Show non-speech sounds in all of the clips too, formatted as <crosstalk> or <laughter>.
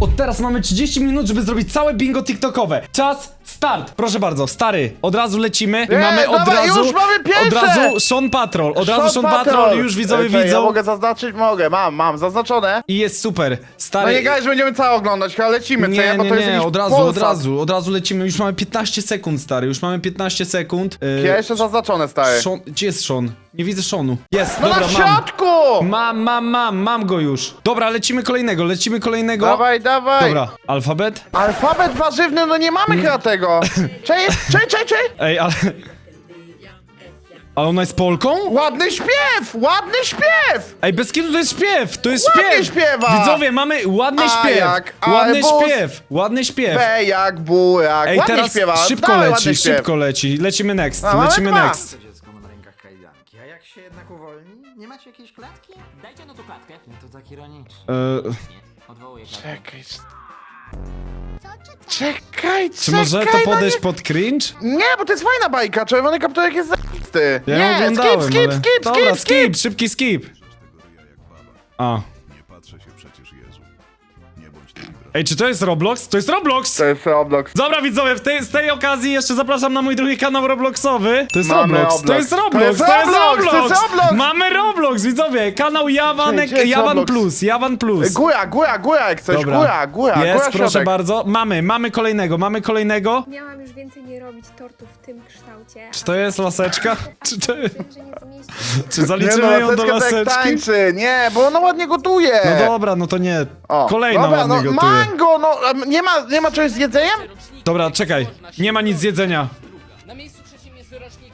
Od teraz mamy 30 minut, żeby zrobić całe bingo TikTokowe. Czas, start! Proszę bardzo, stary, od razu lecimy i Nie, mamy od dawaj, razu. już mamy pierwsze! Od razu Sean Patrol, od razu Sean Patrol, już widzowie Ej, Ja widzą. mogę zaznaczyć? Mogę, mam, mam, zaznaczone. I jest super. No Stary. nie gadaj, że będziemy całe oglądać, ale lecimy, co nie, ja, bo nie, to jest nie, jakiś od razu, od Polsat. razu, od razu lecimy. Już mamy 15 sekund, stary, już mamy 15 sekund. Yy, jeszcze zaznaczone, stary. Sean, gdzie jest Sean? Nie widzę Seanu. Jest, No dobra, na mam. środku! Mam, mam, mam, mam go już. Dobra, lecimy kolejnego, lecimy kolejnego. Dawaj, dawaj. Dobra, alfabet? Alfabet warzywny, no nie mamy chyba tego. Cześć, <laughs> cześć, cześć, cześć. Ej, ale... Ale ona jest Polką? Ładny śpiew, ładny śpiew. Ej, bez kitu to jest śpiew, to jest Ładnie śpiew! śpiewa! Widzowie, mamy ładny A śpiew! jak, ładny śpiew, ładny śpiew. B jak. Ej, ładnie teraz śpiewa. szybko Dawaj, leci, śpiew. szybko leci. Lecimy next, A, mamy lecimy dwa. next. Macie jakiejś klatki? Dajcie no tu klatkę. Nie, to tak ironicznie. E, Odwołuję klatkę. Czekaj. Czekaj, czy może to czekaj, no podejść nie- pod cringe? Nie, bo to jest fajna bajka, czerwony kapturek jest zajebisty. Ja nie, ją oglądałem, skip, skip, ale... skip, Dobra, skip, skip. szybki skip. A. Ej, czy to jest Roblox? To jest Roblox! To jest Roblox. Dobra widzowie, w tej, z tej okazji jeszcze zapraszam na mój drugi kanał Robloxowy. To jest Mamy Roblox, to jest Roblox, To jest Roblox, to jest Roblox. Mamy Roblox, widzowie, kanał Jawanek, Gdzie jest Jawan Roblox? Plus, Jawan Plus. Góra, góra, góra jak coś, Dobra. góra, góra, Jest, góra proszę środek. bardzo. Mamy, mamy kolejnego, mamy kolejnego. Miałam już więcej nie robić tortów w tym kształcie. Czy to jest laseczka? <laughs> Czy to jest... Nie. Czy Nie zaliczymy no, ją do laseczka tak laseczki? tańczy, nie, bo ona ładnie gotuje. No dobra, no to nie. O, Kolejna dobra, ładnie no, gotuje. Mango, no, a nie ma, nie ma czegoś z jedzeniem? Dobra, czekaj. Nie ma nic z jedzenia. Na miejscu trzecim jest rocznik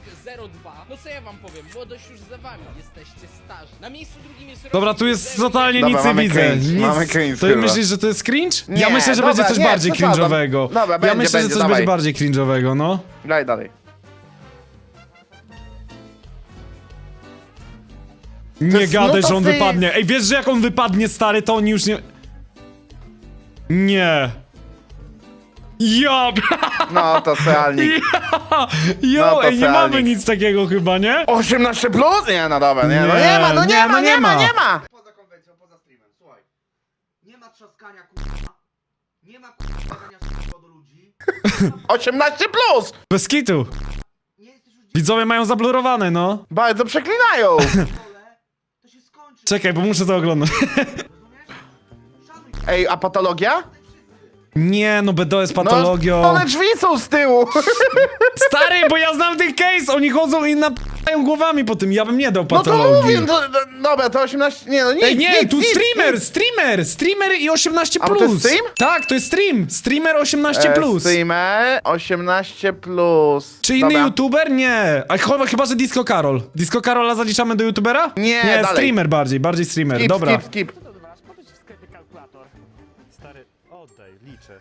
02. No co ja wam powiem, młodość już za wami, jesteście starzy. Na miejscu drugim jest rocznik Dobra, tu jest totalnie Dobra, nic nie mamy widzę. cringe, Nic. mamy cringe To chyba. myślisz, że to jest cringe? ja Nie, myślę, że dobra, będzie coś nie, bardziej przesadzam. cringe'owego. Dobra, ja będzie, myślę, że będzie, coś dawaj. będzie bardziej cringe'owego, no. Daj dalej. Nie jest gadaj, że on wypadnie. Ej, wiesz, że jak on wypadnie, stary, to oni już nie... Nie. Ja, No, to <laughs> realnik. jo, No to ej, nie mamy nic takiego chyba, nie? 18 plus? Nie, no dobra, nie, no Nie, nie ma, no nie, nie, ma, no nie, nie ma, ma. nie ma. Poza konwencją, poza streamem, słuchaj. Nie ma trzaskania k***a. Nie ma k***a do ludzi. <laughs> 18 plus! Bez kitu. Nie jesteś już Widzowie mają zablurowane, no. Bardzo przeklinają. <laughs> dzieckiem, to się skończy. Czekaj, bo muszę to oglądać. Ej, a patologia? Nie, no BDO jest No, patologią. one drzwi są z tyłu. <laughs> Stary, bo ja znam ten case, oni chodzą i napają głowami po tym, ja bym nie dał No to mówię, to, to, dobra, to 18, nie no nic, Ej, nie, nic, tu nic, streamer, nic. streamer, streamer i 18+. A, bo to jest stream? Tak, to jest stream, streamer 18+. E, plus. Streamer 18 plus. Czy inny Dobra. youtuber? Nie. A chyba, chyba, że Disco Karol. Disco Karola zaliczamy do youtubera? Nie, Nie, dalej. streamer bardziej, bardziej streamer, Skip, dobra. skip, skip. Oddaj, liczę.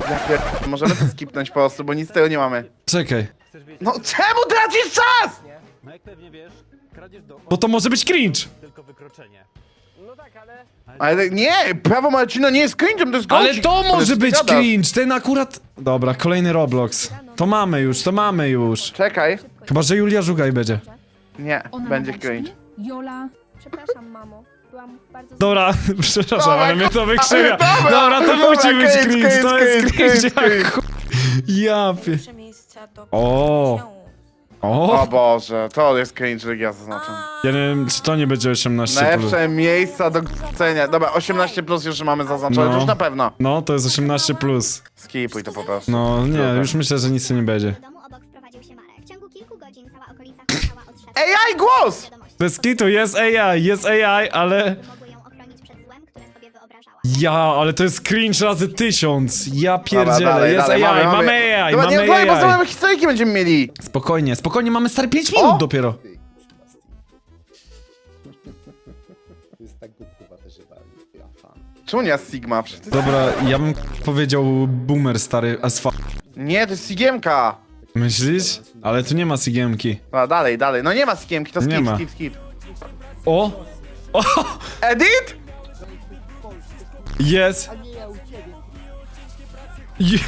Ja pier... Możemy to skipnąć po prostu, bo nic z tego nie mamy. Czekaj. Chcesz wiedzieć? No czemu tracisz czas? No jak pewnie wiesz, kradzież do... Bo to może być cringe. tylko wykroczenie. Ale nie, prawo Marcina nie jest cringe'em, to jest Ale to może być cringe, ten akurat... Dobra, kolejny Roblox. To mamy już, to mamy już. Czekaj. Chyba, że Julia Żugaj będzie. Nie, będzie cringe. Jola. Przepraszam, mamo. Byłam bardzo... Dobra, <laughs> przepraszam, ale mnie to wykrzywia. dobra, Dobra, to dobra, musi być cringe, cringe, to jest cringe, cringe. cringe, jak chuj. Ja pie... miejsca do... O. O O, Boże, to jest cringe, jak ja zaznaczam. ja nie wiem, czy to nie będzie 18 plus. Najlepsze miejsca do cenia. Dobra, 18 plus już mamy zaznaczone, No. już na pewno. No, to jest 18 plus. Skipuj to po prostu. No, nie, już myślę, że nic tu nie będzie. Do domu obok wprowadził się Marek. W ciągu kilku godzin cała okolica została od szefa. AI głos! Bez kitu, jest AI, jest AI, ale... Mogły ją ochronić przed złem, które sobie wyobrażała. Ja, ale to jest cringe razy tysiąc. Ja Dobra, pierdzielę, dalej, jest dalej, AI, mamy AI, Dobra, nie mamy oglądaj, bo AI. same historyjki będziemy mieli. Spokojnie, spokojnie, mamy stary 5 minut O! dopiero. Czemu nie jest Sigma? Przecież to jest... Dobra, ja bym powiedział boomer stary as fuck. Nie, to jest Sigiemka. Myślisz? Ale tu nie ma Sigiemki. Dobra, dalej, dalej. No nie ma Sigiemki, to Nie skip, ma. skip, skip. O! Edit? Jest! Je...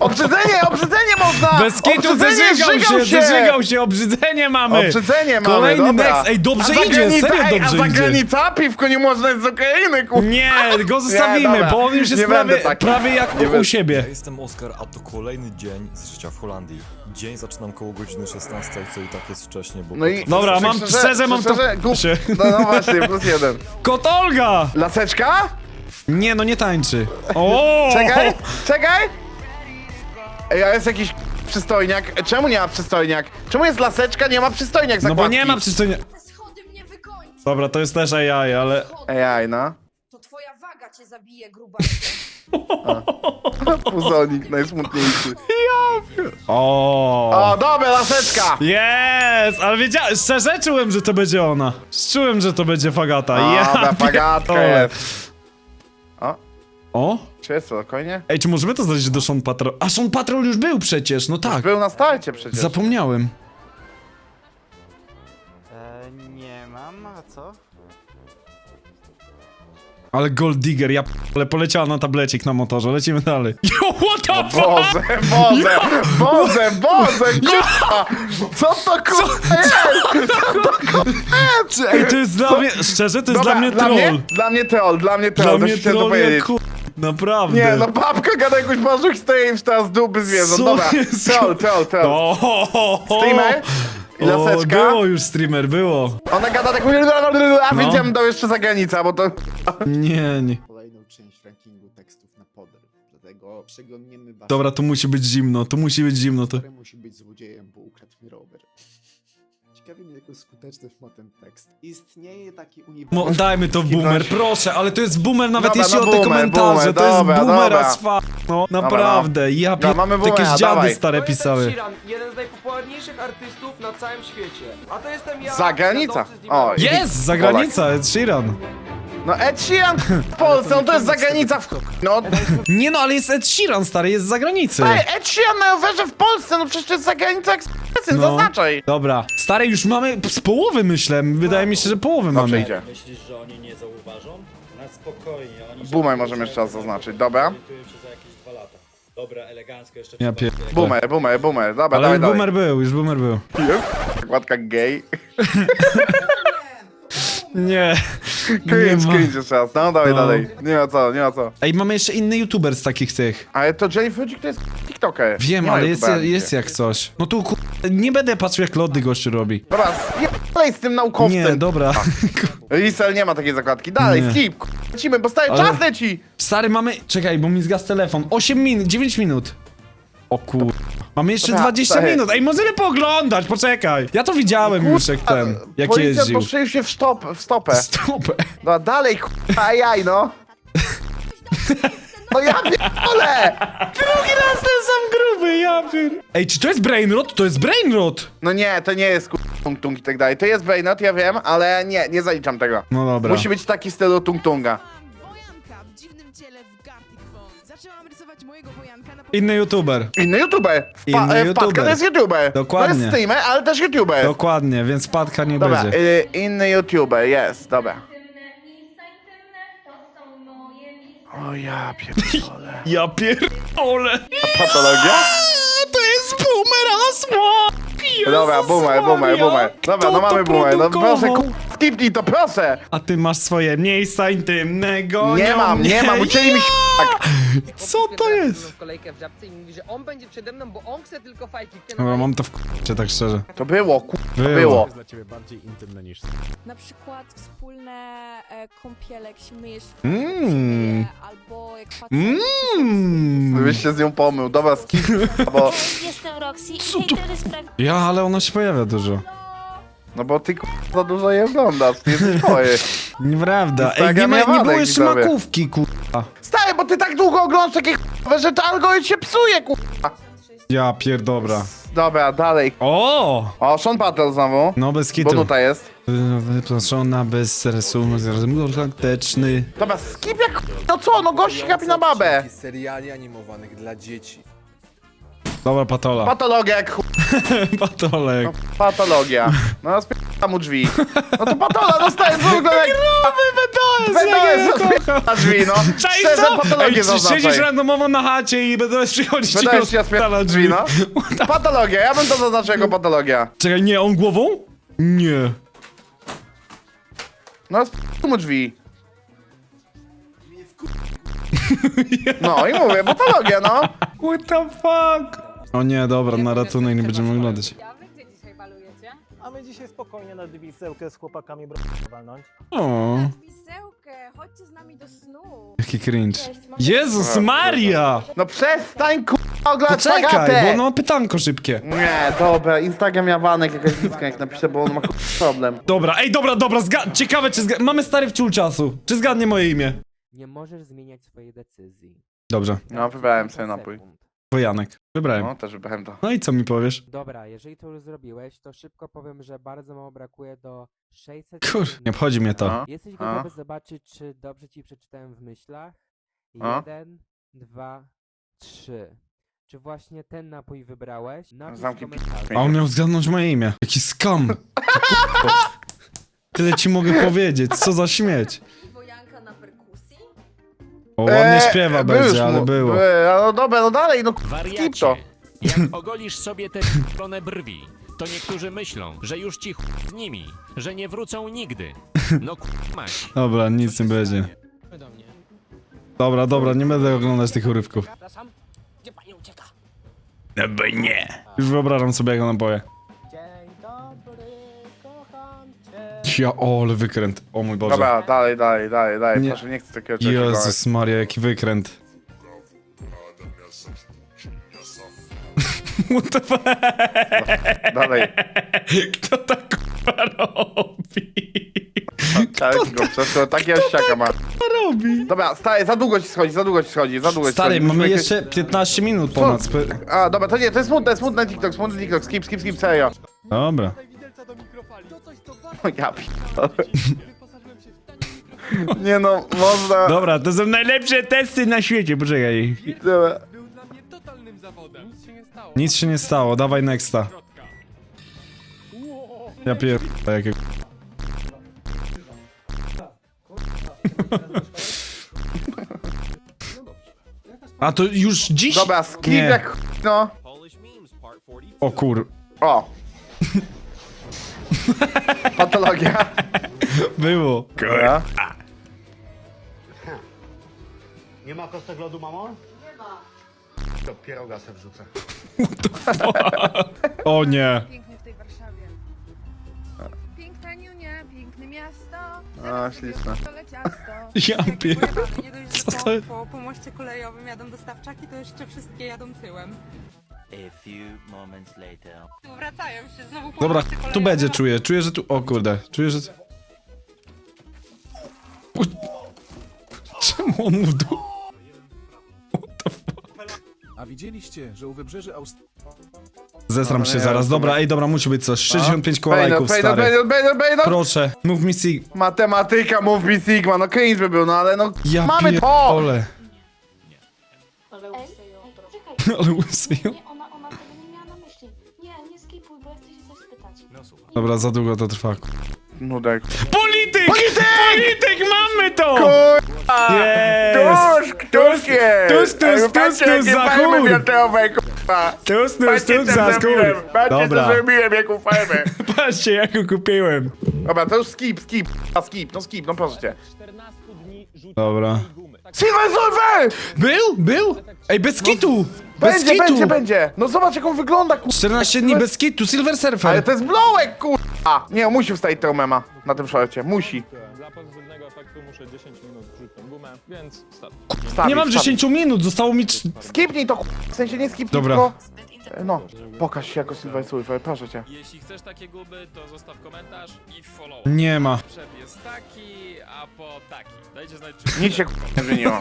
Obrzydzenie, obrzydzenie można! Bez kitu Obrzydzenie, zeżygał się, żygał zeżygał się, obrzydzenie mamy! Obrzydzenie mamy, Kolejny dobra. next, ej, dobrze a idzie, granica, serio ej, dobrze a za idzie. granica piwko nie można jest z Ukrainy, kur... Nie, go zostawimy, dobra, bo on już jest nie prawie, taki. prawie jak Nie u będę. siebie. Ja jestem Oskar, a to kolejny dzień z życia w Holandii. Dzień zaczynam koło godziny 16, co i tak jest wcześnie, bo... No i... Dobra, mam- szczerze mam to- Szczerze, no, no właśnie, plus jeden. <laughs> Kotolga! Laseczka? Nie, no nie tańczy. O! Czekaj, czekaj! Ej, a jest jakiś przystojniak. Czemu nie ma przystojniak? Czemu jest laseczka, nie ma przystojniak No zakładki? bo nie ma przystojnia... Schody mnie wykończą. Dobra, to jest też AI, ale... Ej, aj, no. To twoja waga cię zabije, gruba. <laughs> Puzonik najsmutniejszy. O. O, dobra, laseczka! Jest! Ale wiedziałem, szczerze czułem, że to będzie ona. Czułem, że to będzie Fagata. Ja Dobra, pierdolę. jest. O, O? Czy jest spokojnie? Ej, czy możemy to zrobić do Sean Patrol? A Sean Patrol już był przecież, no tak. Był na starcie przecież. Zapomniałem. E, nie mam, a co? Ale Gold Digger, ja p- ale poleciała na tablecik na motorze, lecimy dalej. <laughs> Yo, what the fuck? Boże, Boże, Boże, <laughs> Boże, kurwa! Co to kurwa jest? Ej, to jest dla mnie, szczerze, to jest Dobra, dla mnie dla troll. mnie, dla mnie troll, dla mnie Dla troll, mnie też chciałem to troll jak powiedzieć. ku... Naprawdę. Nie, no babka gada jakąś marzuch stoi już teraz dupy zwierząt. Co Dobra, jest? troll, troll, troll. O, ho, ho, ho. Streamer i O, laseczka. było już streamer, było. Ona gada tak, a No. więc ja bym dał jeszcze za granicę, bo to... Nie, nie. kolejną część rankingu tekstów na podryw. Dlatego przeglądniemy wasze Dobra, tu musi być zimno, tu musi być zimno, to... musi być złodziejem, Ciekawi mnie, jaką skuteczność ma ten tekst. Istnieje taki uniwersum... Mo, dajmy to boomer, proszę, ale to jest boomer nawet Dobra, jeśli no o te boomer, komentarze, boomer, to jest dobra, boomer dobra. as fuck, no, naprawdę, ja Dobra, pier... mamy jakieś boomera, dziady dawaj. stare pisały. jeden z najpopularniejszych artystów na całym świecie. A to jestem ja. Za granica. O, Jest, za granica, Ed Sheeran. No Ed Sheeran w <laughs> Polsce, no to jest zagranica w... No, Nie no, ale jest Ed Sheeran, stary, jest z zagranicy. ej, Ed Sheeran na rowerze w Polsce, no przecież to jest zagranica jak No. zaznaczaj. Dobra, stary, już mamy z połowy, myślę, wydaje mi się, że połowę Dobrze mamy. idzie. Myślisz, że oni nie zauważą? Na spokojnie, oni... Boomer możemy jeszcze raz zaznaczyć, dobra. Orientują się za jakieś dwa lata. Dobra, elegancko jeszcze Ja. Boomer, boomer, boomer, dobra, Ale dawaj, już dawaj. boomer był, już boomer był. Zakładka gay. <laughs> Nie. <laughs> Cringe, ma. cringe jeszcze raz, no dawaj No. dalej. Nie ma co, nie ma co. Ej, mamy jeszcze inny youtuber z takich tych. Ale to Jennifer Ludwig to jest TikToker. Wiem, Nie ma ale jest, youtubera jest nigdzie. jak coś. No tu ku... Nie będę patrzył jak lody gościu robi. Dobra, dalej z tym naukowcem. Nie, dobra. <laughs> Risel nie ma takiej zakładki. Dalej, Nie. skip. Lecimy, bo stary Ale- czas leci. Stary, mamy... Czekaj, bo mi zgasł telefon. 8 minut, 9 minut. O kur... Mamy jeszcze Dobra, 20 stary. minut. Ej, możemy pooglądać, poczekaj. Ja to widziałem już jak ten, jak Policjant jeździł. postrzelił się w, stop, w stopę. Stopę. No dalej, k***a, ajaj, no. No ja pierdolę! Drugi raz ten sam gruby, ja pier... Ej, czy to jest brainrot? To jest brainrot! No nie, to nie jest k***a, tung tung i tak dalej. To jest Brainot, ja wiem, ale nie, nie zaliczam tego. No dobra. Musi być taki stylu tung Inny youtuber. Inny youtuber. Wpa Inny e, Wpadka youtuber. to jest youtuber. Dokładnie. To jest streamer, ale też youtuber. Dokładnie, więc spadka nie Dobra, będzie. y, inny youtuber, jest, dobra. O ja pierdolę. <laughs> Ja pierdolę. Patologia? To jest boomer asło! Dobra, boomer, boomer, boomer. Dobra, no mamy boomer. No proszę, ku... skipnij to, proszę. A ty masz swoje miejsca intymnego. Nie mam, nie mam, ucięli mi tak. Co to jest? kolejkę w żabce i mówi, że on będzie przede mną, bo on chce tylko fajki. Dobra, mam to w k***cie, tak szczerze. To było, ku... Było. było. jest dla ciebie bardziej intymne niż... Na przykład wspólne e, kąpiele, jak się myjesz w Mmm. albo jak facet... Mmm. Byś się z nią pomył, dobra, skip, <laughs> bo... Jestem Roxy i Co to- hejtery sprawiają Ja, ale ona się pojawia dużo. No bo ty za dużo je oglądasz, ty jesteś chory. <laughs> Nieprawda. Ej, Instagram nie, ma, nie Jawadek, było jeszcze widzowie. makówki, kurwa. Stary, bo ty tak długo oglądasz takie k***we, że to algorytm się psuje, ku... Ja pierdobra. Dobra, dalej. O! O, Sean Patel znowu. No bez Bo kitu. tutaj jest. Wyproszona bez stresu, galaktyczny. Dobra, skip jak... No co, no gość kapi na babę. seriali animowanych dla dzieci. Dobra, patola. Patologia jak ch... <laughs> Patolek. No, patologia. No spierdam mu drzwi. No to patola dostaje w ogóle jak... BDS, BDS spierdam drzwi, no. Cześć Szczerze? Ej, patologię czy zaznaczaj. siedzisz randomowo na chacie i BDS przychodzi ci BDS się rozpala drzwi, no. Patologia, ja bym to zaznaczył jako patologia. Czekaj, nie, on głową? Nie. No spierdam mu drzwi. <laughs> No i mówię, patologia, no. What the fuck? O nie, dobra, na ratunek nie będziemy oglądać. Gdzie dzisiaj balujecie? A my dzisiaj spokojnie na dywisełkę z chłopakami walnąć. O, Wisełkę, chodźcie z nami do snu. jaki cringe. Jezus Maria! No przestań k***a oglądać Poczekaj, Agatę. bo ono ma pytanko szybkie. Nie, dobra, Instagram Jawanek jakaś bliska jak napiszę, bo on ma problem. Dobra, ej, dobra, dobra, zga- ciekawe czy zga- Mamy stary wciół czasu. Czy zgadnie moje imię? Nie możesz zmieniać swojej decyzji. Dobrze, No, wybrałem sobie napój. Wojanek. Wybrałem. No, też wybrałem to. No i co mi powiesz? Dobra, jeżeli to już zrobiłeś, to szybko powiem, że bardzo mało brakuje do 600... Kur, nie obchodzi mnie to. No. Jesteś A? gotowy zobaczyć, czy dobrze ci przeczytałem w myślach? A? Jeden, dwa, trzy. Czy właśnie ten napój wybrałeś? Napisz Zamknij w komentarzu. A on miał zgadnąć moje imię. Jaki skam. <laughs> Tyle ci mogę powiedzieć, co za śmieć. Wojanka? O, ładnie Eee, śpiewa będzie, ale mu- było. Eee, no dobra, no dalej, no skip to. Jak <laughs> ogolisz sobie te brwi, to niektórzy myślą, że już ci ch... z nimi, że nie wrócą nigdy. No k***mać. Dobra, nic nie będzie. Do mnie. Dobra, dobra, nie będę oglądać tych urywków. Przepraszam, gdzie pani ucieka? No bo nie. Już wyobrażam sobie, jak ona poje. Ja, o, ale wykręt. O mój Boże. Dobra, dalej, dalej, dalej, dalej, Nie. proszę, nie chcę takiego czegoś. Jezus Maria, jaki wykręt. <laughs> What the fuck? Dalej. Kto tak k***a robi? Ci go przeszło, takie osiaka ma. robi? Dobra, stary, za długo ci schodzi, za długo ci schodzi, za długo ci Stary, schodzi. mamy Musimy jeszcze 15 minut ponad. Spe- A, dobra, to nie, to jest smutne, smutne TikTok, smutny TikTok, skip, skip, skip, serio. Dobra. <laughs> Ja. Nie no, można... Dobra, to są najlepsze testy na świecie, poczekaj. Dobra. Był dla mnie totalnym zawodem. Nic się nie stało. Nic się nie stało, dawaj nexta. Ja pier... jakie... <laughs> A to już dziś? Dobra, skip Nie. jak ch- no. O kur... O. <laughs> Patologia. Było. Dobra. Nie ma kostek lodu, mamo? Nie ma. To pieroga se wrzucę. O nie. Pięknie w tej Warszawie. Piękna Niunia, piękne miasto. A, śliczne. Stole ciasto. Ja pier... Nie dość, Co że to- po, po, po moście kolejowym jadą dostawczaki, to jeszcze wszystkie jadą tyłem. Tu wracają się znowu po Dobra, tu będzie, czuję. Czuję, że tu... O kurde. Czuję, że... U... Czemu on mu w dół? A widzieliście, że u wybrzeży Australii Zesram No, się zaraz. Dobra, ej, dobra, musi być coś. 65 koła Bejno, lajków, bejno, stary. bejno, bejno, bejno. Proszę, mów mi sig... Matematyka, mów mi Sigma, no cringe by był, no ale no Ja mamy to! pierdolę. Ale poczekaj, <laughs> Ale łysy ją. nie, Dobra, za długo to trwa. Nudek. Polityk! Polityk! Polityk, mamy to! Kurwa! Yes! Tusk, Tusk jest! Tusk, tusk, tusk, tusk, za chuj! wiatrowe, kurwa! Tus, tus, Patrzcie, tus, co za skór. zrobiłem! Patrzcie, co Dobra, zrobiłem, <laughs> jaką farmę! patrzcie, jak ją kupiłem. Dobra, to już skip, skip, a skip, no skip, no proszę cię. 14 dni rzucił Dobra. gumy. Silver Surfer! Był? Był? Ej, bez kitu! Bez Będzie, kitu! będzie, będzie! No zobacz, jak on wygląda, kurwa! 14 dni bez kitu, Silver Ale Surfer. to jest blowek, kurwa! Nie, on musi wstawić tego mema na tym szorcie, musi. Dla pozytywnego efektu muszę 10 minut wrzucić gumę, więc start. Wstawi, Nie mam wstawi. 10 minut, zostało mi... trz- Skipnij to, kurwa, w sensie nie skipnij, Dobra. tylko... No, pokaż się jako Silver Surfer, proszę cię. Jeśli chcesz takie gumy, to zostaw komentarz i follow. Nie ma. Przed jest taki, a po taki. Dajcie znać, Nic się, <laughs> kurwa, nie zmieniło.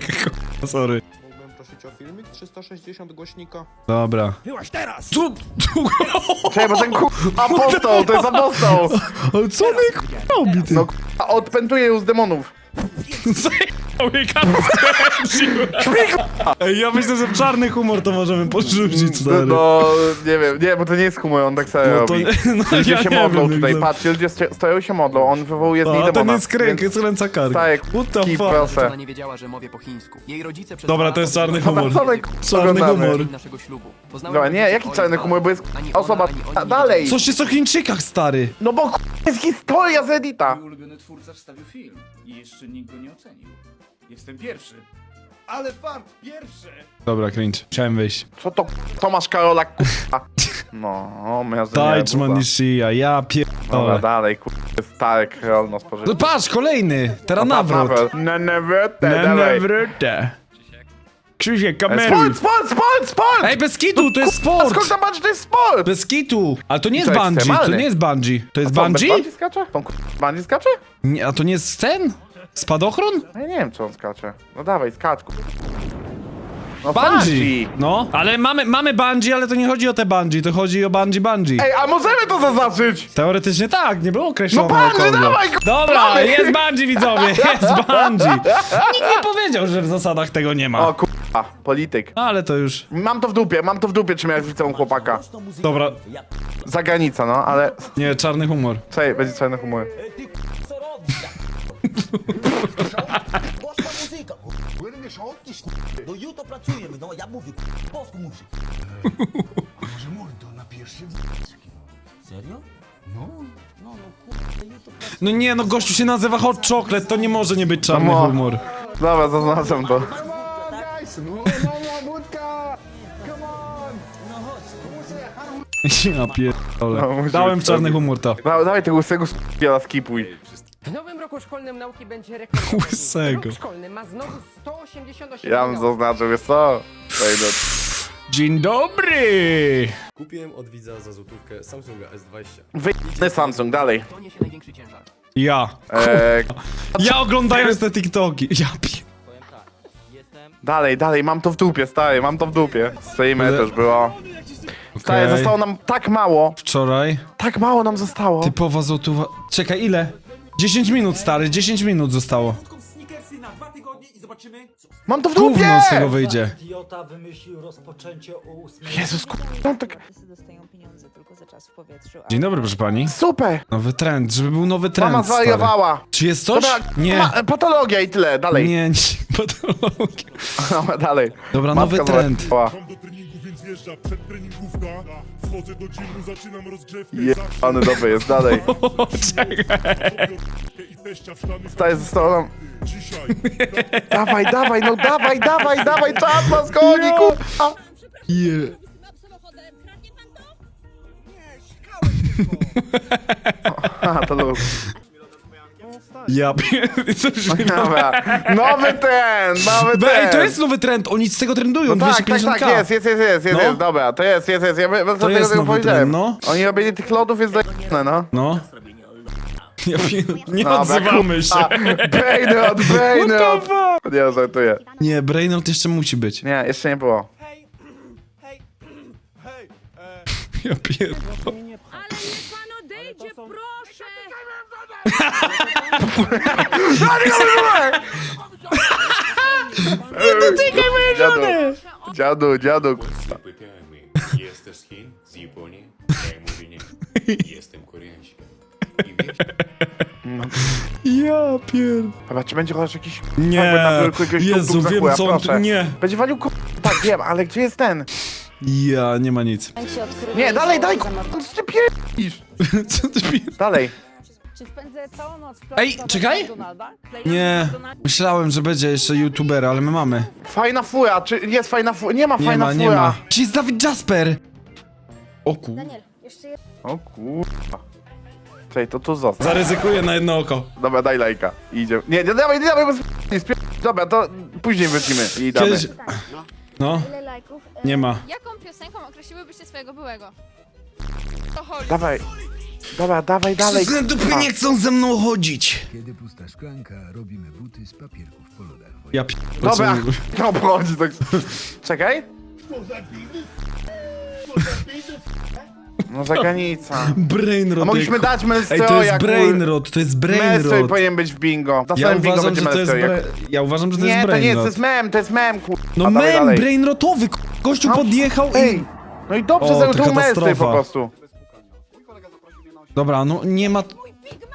K***a, sorry. O filmik 360 głośnika. Dobra. Byłaś teraz! Tu, Czekaj, bo ten kurwa apostoł, to jest apostoł! Ale co on k***a robi, ty? No kurwa, odpętuje ją z demonów. <laughs> Co- Skręcił. Ej, ja myślę, że czarny humor to możemy porzucić, stary. No, nie wiem, nie, bo to nie jest humor, on tak sobie No to, robi. no, Ludzie ja się nie modlą wiem, tutaj, jak patrzcie, ludzie sto- stoją i się modlą, on wywołuje z niej to- A, ten demona. jest kręg, więc- jest ręca kark. Tak, What the fuck? proszę. nie wiedziała, że mówię po chińsku. Jej rodzice przez Dobra, dwa to jest lata czarny Dobra, humor. co my Czarny oglądamy? humor. naszego ślubu. Poznałem Dobra, nie, rodziców jaki czarny humor, bo jest Ani osoba... ona, ani oni A, nie dalej! Coś jest o Chińczykach, stary. No bo k- jest historia z Edita. ulubiony twórca wstawił film i jeszcze nikt go nie ocenił. Jestem pierwszy. Ale fart, pierwszy! Dobra, cringe. Chciałem wyjść. Co to Tomasz Karola k***a? No, miał Dajczman Nishia, ja Dobra, pierdolę. dalej, k***a, stary Karol na spożycie. No patrz, kolejny! Teraz nawrót. Na nawrotę, Na dawaj. nawrotę. Krzysiek, kameruj. Sport, sport, sport, sport! Ej, bez kitu, to jest A skąd sport! tam masz, to jest sport? Bez kitu! Ale to nie jest To bungee, to ekstremalny. nie jest bungee. To jest Co, on bez bungee? bungee skacze? Bungee skacze? Nie, a to nie jest ten? Spadochron? No ja nie wiem, czy on skacze. No dawaj, skacz, ku- No Bungee! No, ale mamy, mamy bungee, ale to nie chodzi o te bungee, to chodzi o bungee bungee. Ej, a możemy to zaznaczyć? Teoretycznie tak, nie było określone. No bungee, dawaj, Dobra, jest bungee, widzowie, <laughs> jest bungee. Nikt nie powiedział, że w zasadach tego nie ma. O k***a, polityk. No, ale to już... Mam to w dupie, mam to w dupie, czy miałeś liceum chłopaka. Dobra, Zagranica, no, ale... nie, czarny humor. Czekaj, będzie czarny humor. No nie, no gościu się nazywa Hot Chocolate, to nie może nie być czarny No mo- humor. Dobra, zaznaczam to. Ja pierdolę. No, musi Dałem być czarny czarny. humor to. Da, dawaj tego łysego skiela skipuj. W nowym roku szkolnym nauki będzie <laughs> Łysego. Rok szkolny ma znowu 188 Ja bym zaznaczył, wiesz co? Wejdę. Dzień dobry! Kupiłem od widza za złotówkę Samsunga S20. Wyjdę Samsung, dalej. To niesie największy ciężar. Ja. Eee, Ja oglądając te TikToki. Ja pier... dalej, dalej, mam to w dupie, stary, mam to w dupie. Streamy Ale- też było. Stary, Okej. zostało nam tak mało, Wczoraj tak mało nam zostało. typowa złotówa... Czekaj, ile? 10 minut, stary, 10 minut zostało. Mam to w dupie! Gówno z tego wyjdzie. Idiota wymyślił rozpoczęcie o 8. Jezus, k***, mam tak... dostają pieniądze tylko za czas w powietrzu. Dzień dobry, proszę pani. Super! Nowy trend, żeby był nowy trend, Mama stary. zwariowała. Czy jest coś? Dobra, Nie. ma, patologia i tyle, dalej. Nie, nie, <laughs> patologia. Dobra, dalej. Dobra, Matka nowy trend. zwariowała. Mam wjeżdża przedtreningówka. Wchodzę do gymu, zaczynam rozgrzewkę. Jebany dobry jest, dalej. <laughs> <laughs> Czekaj. I teścia w szlany. Staje zostało nam... Dzisiaj. <laughs> Dawaj, dawaj, no dawaj, dawaj, dawaj, czas nas goni, kurwa! Je. A, to luz. Ja pier... <laughs> co Dobra. Nowy trend, nowy Be- Ej, to jest nowy trend, oni z tego trendują, No tak, tak, 250k. tak, jest, jest, jest, jest, jest, No. jest, dobra, to jest, jest, jest, ja bym- dlatego jest tego nowy powiedziałem. trend, no. Oni robienie tych lodów jest zajebane, no. No. Ja pier... Nie Dobra, odzywamy się. kurwa. Brainrot, brainrot. Nie, żartuję. Nie, Brainrot jeszcze musi być. Nie, jeszcze nie było. Ja pier... Ale niech pan odejdzie, proszę! <laughs> <laughs> Nie dotykaj mojej żony! Dziadu, dziadu. Jesteś z Chin? Z Japonii? Ja mówię nie. Jestem koreański. Ja pier... Dobra, czy będzie chociaż jakiś... Nie, jakby na biurku jakiegoś Jezu, tuk-tuk za wiem chuja, co on proszę. Nie. Będzie walił ku... Tak, wiem, ale gdzie jest ten? Ja, nie ma nic. Nie, dalej, dalej, ku... Co ty pierdolisz? <laughs> Co ty pier... Dalej. Czy spędzę całą noc w Ej, czekaj! Nie, myślałem, że będzie jeszcze youtuber, ale my mamy. Fajna fura, czy jest fajna fura? Nie ma Nie fajna ma, nie ma. Czy jest Dawid Jasper? O kur... Daniel, jeszcze jest... O kurwa. Czekaj, to tu został. Zaryzykuję na jedno oko. Dobra, daj lajka. I Idziemy. Nie, nie dawaj, nie dawaj, bo sp-. Dobra, to później wrócimy i damy. Kiedyś... No, Ile lajków? nie ma. Jaką piosenką określiłybyście swojego byłego? To chodzi. Dawaj. Dobra, dawaj dalej. Ze dupy nie chcą ze mną chodzić. Kiedy pusta szklanka, robimy buty z papierków po lodach. Ja pi... Dobra, <laughs> no <laughs> obchodzi tak. Czekaj. No zagranica. Brainrot. A mogliśmy ej, dać Ej, to jest brainrot, to jest Melstoj brainrot. powinien być w bingo. Na Ja samym bingo uważam, będzie że to jest bra... Ja uważam, że to Nie, jest to nie jest, to jest mem, to jest mem, kur... No A dawaj mem dalej. brainrotowy, k- gościu Sam- podjechał i... Ej, no i dobrze, O, że to tu Melstoj katastrofa. po prostu. Dobra, no nie ma...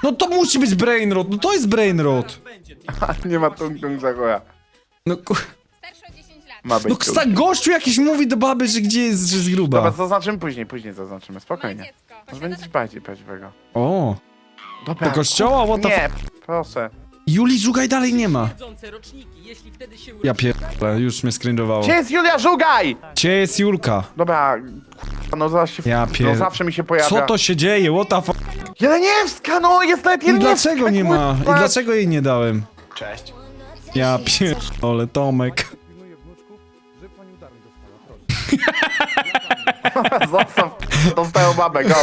No to musi być brainrot, no to jest brainrot. <laughs> nie ma tung tung zachoja. No ku... Ma być No tung. sta, gościu jakiś mówi do baby, że gdzie jest, że jest gruba. Dobra, zaznaczymy później, później zaznaczymy, spokojnie. Może będzie coś bardziej prawdziwego. O, Dobra. do kościoła, what the Nie, f... proszę. Juli Żugaj dalej nie ma. Chodzące roczniki, jeśli wtedy się Ja pierdolę, już mnie skringowało. Gdzie jest Julia Żugaj? Gdzie jest Julka? Dobra, no się... Ja No pier... zawsze mi się pojawia. Co to się dzieje, what the f... Jeleniewska, no jest nawet I Jeleniewska. dlaczego nie ma? I kurwa. dlaczego jej nie dałem? Cześć. Ja pierdolę, Tomek. <laughs> Zostaw dostałem babę, go.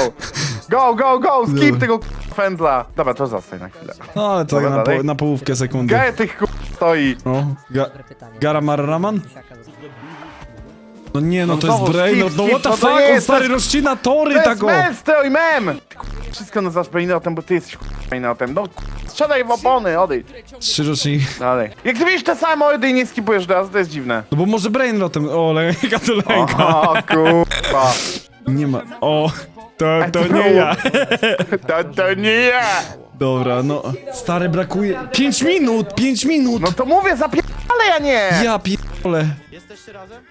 Go, go, go, skip tego fędzla. Dobra, to zostań na chwilę. No ale to Dobra, na, dalej. po, na połówkę sekundy. Gdzie tych ku... stoi? O, ga, Gara Marraman? No nie, no No to jest znowu skip, no skip, what the no to fuck, on jest, stary rozcina tory To jest taką. Melstoj, mem! Ty, ku... Wszystko nazywasz brainotem, bo ty jesteś ku... brainotem. No, strzelaj w opony, odejdź. Trzy roczniki. Dalej. Jak ty widzisz te same mordy i nie skipujesz teraz, to jest dziwne. No bo może Brainotem, o, lęka <laughs> to lęka. O, kurwa. Nie ma, o, to, to nie ja. <laughs> To, to nie ja. Dobra, no, stary brakuje, pięć minut, pięć minut. No to mówię, zapierdalaj, a nie! Ja pierdolę. Jesteście razem?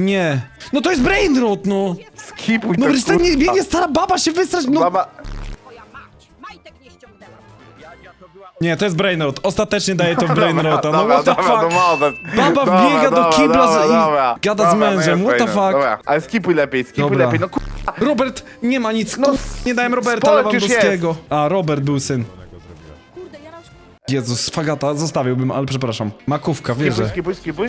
Nie. No to jest Brainrot, no. Skipuj No to, przecież nie kurwa. biegnie stara baba się wystrać, no. Baba... Nie, to jest Brainrot, ostatecznie daję to <laughs> w Brainrota, no what the dobra, fuck. no może. Baba Dobra, wbiega do dobra, kibla dobra, i dobra. gada z Dobra, no mężem, jest what the fajne, fuck. Dobra, ale skipuj lepiej, skipuj Dobra. lepiej, no ku... Robert, nie ma nic, No, no, nie dałem Roberta spoiler już Lewandowskiego. A, Robert był syn. Jezus, fagata, zostawiłbym, ale przepraszam. Makówka, Skipuj, wierzę. skipuj, skipuj.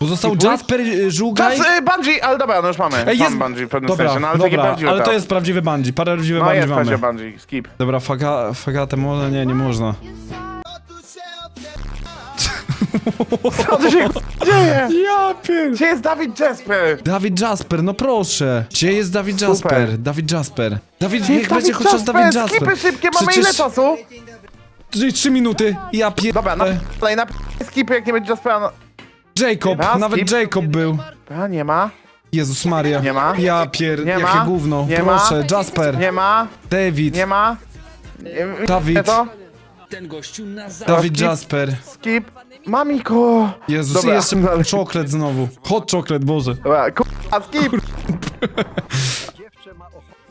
Bo został skipuj. Jasper y, Żugaj. Czas, y, ale dobra, no już mamy. Ej, jest... Mam Bungie w pewnym Dobra, sensie, no ale takie dobra, prawdziwe ale to jest prawdziwy Bungie, parę prawdziwe No Bungie jest mamy. Bungie, skip. Dobra, faga, fagatę można? Nie, nie można. <laughs> Co tu się dzieje? Ja pier... Gdzie jest Dawid Jasper? Dawid Jasper, no proszę. Gdzie jest Dawid Super. Jasper? Dawid Jasper. Dawid, niech będzie chociaż Dawid Jasper? Skipy szybkie, mamy Przecież- ile czasu? Trzy, trzy minuty. Ja pier... Dobra, na dalej, na skipy, jak nie będzie Jaspera, no... Jacob, Raz, nawet skip. Jacob był. A, nie ma, Jezus Maria. Nie ma? Ja pier... Nie jakie ma? gówno. Nie Proszę, ma? Jasper. nie ma, David. nie ma. Nie, Dawid. nie To? Ten gościu na za... Dawid skip. Jasper. Skip. Mamiko. Jezus, Dobra, i jeszcze dalej. czoklet znowu. Hot czoklet, Boże. Dobra, kurwa, skip. <laughs>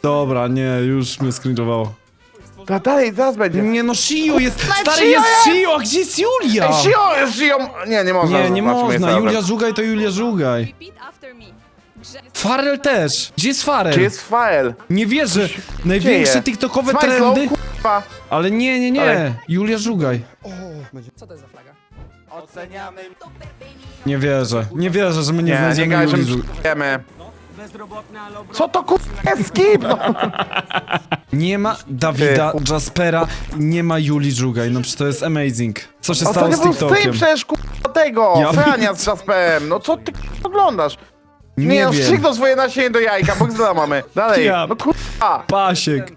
Dobra, nie, już mnie skringowało. To dalej, zaraz będzie. Nie no, Shio jest... Stary, Shio jest! Shio, a gdzie jest Julia? Ej, Shio, Shio. Nie, nie można. Nie, nie zobaczmy, można. Julia Żugaj to Julia Żugaj. Repeat after me. Grze... Farel też. Gdzie jest Farel? Gdzie jest Fael? Nie wierzę. Największe dzieje? TikTokowe Smajslow, trendy. kurwa. Ale nie, nie, nie. Ale- Julia Żugaj. Co to jest za flaga? Nie wierzę. Nie wierzę, że my nie, Nie, nie znajdziemy że Julii my Żugaj. Wiemy. Co to kurwa jest skip? No. <laughs> Nie ma Dawida Jaspera, nie ma Julii Żugaj. No przecież to jest amazing. Co się stało Ostatnio z był stream TikTokiem? przecież kurwa tego, Ja- Frania z Jasperem. No co ty oglądasz? Nie, Nie no wiem. wstrzyknął swoje nasienie do jajka, bo gzda mamy. Dalej, Ja- no kurwa. Pasiek.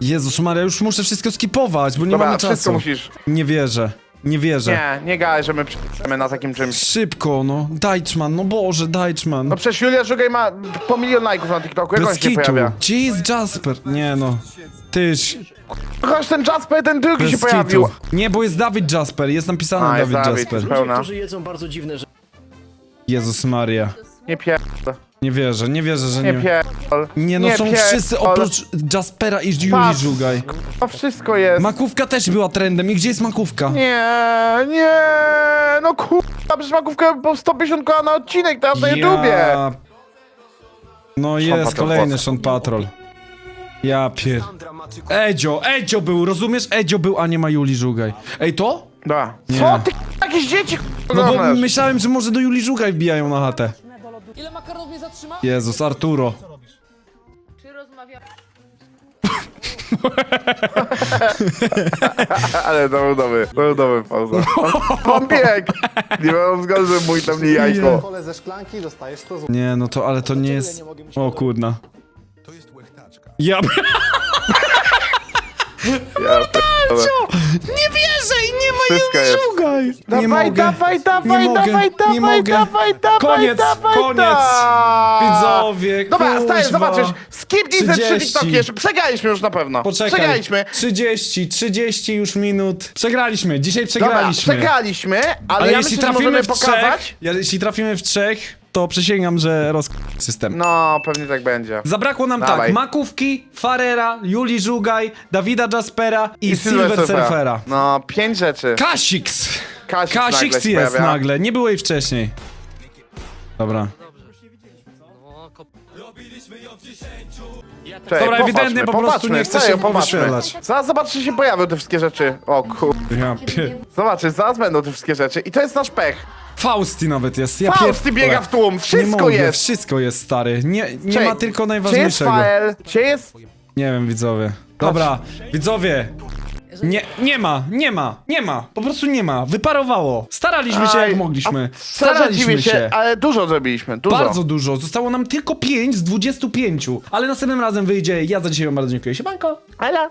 Jezus Maria, już muszę wszystko skipować, bo nie Dobra, mamy wszystko czasu. musisz. Nie wierzę. Nie wierzę. Nie, nie gaj, że my przyjdziemy na takim czymś. Szybko, no. Dajczman, no Boże, Dajczman. No przecież Julia Żugaj ma po milion lajków na TikToku, jak on Bez się kitu. pojawia? Gdzie jest Jasper? Nie no. Tyś. Chodź ten Jasper, ten drugi się Bez pojawił. kitu. Nie, bo jest Dawid Jasper, jest napisane A, jest Dawid Dawid, Jasper. jest pełna. jedzą bardzo dziwne rzeczy. Jezus Maria. Nie pierdol, Nie wierzę, nie wierzę, że nie nie. pierdol. Nie no, są pierdol. wszyscy oprócz Jaspera i Julii Patrz. Żugaj. To wszystko jest. Makówka też była trendem. I gdzie jest makówka? Nie, nie, no kurwa, przecież makówkę po 150 koła na odcinek teraz na YouTubie. No jest Patrol kolejny. Sean Patrol. Ja pier... Edzio, Edzio był, rozumiesz? Edzio był, a nie ma Julii Żugaj. Ej, to? Dobra. Nie. Co ty jakieś dzieci No bo oglądasz? myślałem, że może do Julii Żugaj wbijają na chatę. Ile makaronów mnie zatrzyma? Jezus, Arturo. Czy rozmawiam? <laughs> Ale to był dobry, to był dobry pauza. Wampirek! Nie mam zgody, że mój tam nie jajko. Kole ze szklanki dostajesz 100 Nie, no to, ale to nie jest... O kurna. To jest Ja... Ja <laughs> Nie wierzę i nie ma Wszystko już jest. żugaj! Dawaj, nie mogę. dawaj, dawaj, nie mogę, dawaj, nie dawaj, mogę. dawaj, dawaj, Koniec, dawaj, koniec. da- Widzowie, Dobra, staję, kuźwa. zobaczysz. Skipnij ze trzy 30. TikToki jeszcze. Przegraliśmy już na pewno. Poczekaj. Przegraliśmy. 30, 30 już minut. Przegraliśmy, dzisiaj Dobra, przegraliśmy. przegraliśmy, ale, Ale ja jeśli myślę, że trafimy możemy w pokazać. trzech, ja- jeśli trafimy w trzech, to przysięgam, że roz... system. No, pewnie tak będzie. Zabrakło nam Dawaj. tak, Makówki, Farera, Julii Żugaj, Dawida Jaspera i, Silver Surfera. Surfera. No, pięć rzeczy. Kasix! Kasik nagle Kasix się jest pojawia. nagle, nie było jej wcześniej. Dobra. Cześć, Dobra, ewidentnie popatrzmy, po prostu popatrzmy, nie chce serio, się popatrzmy. wyświetlać. Zaraz zobaczysz, czy się pojawią te wszystkie rzeczy. O kur... Ja pie... Zobaczysz, zaraz będą te wszystkie rzeczy. I to jest nasz pech. Fausti nawet jest. Ja Fausty pierdolę. biega w tłum, Nie wszystko mogę, jest. Wszystko jest, stary. Nie, nie Czekaj, ma tylko Gdzie jest najważniejszego. Fael? Gdzie jest... Nie wiem, widzowie. Dobra, widzowie. Nie, nie ma, nie ma, nie ma. Po prostu nie ma. Wyparowało. Staraliśmy się Aj, jak mogliśmy. a Staraliśmy się. Ale dużo zrobiliśmy, dużo. Bardzo dużo. Zostało nam tylko 5 z 25. Ale następnym razem wyjdzie. Ja za dzisiaj wam bardzo dziękuję. Siemanko. Ale...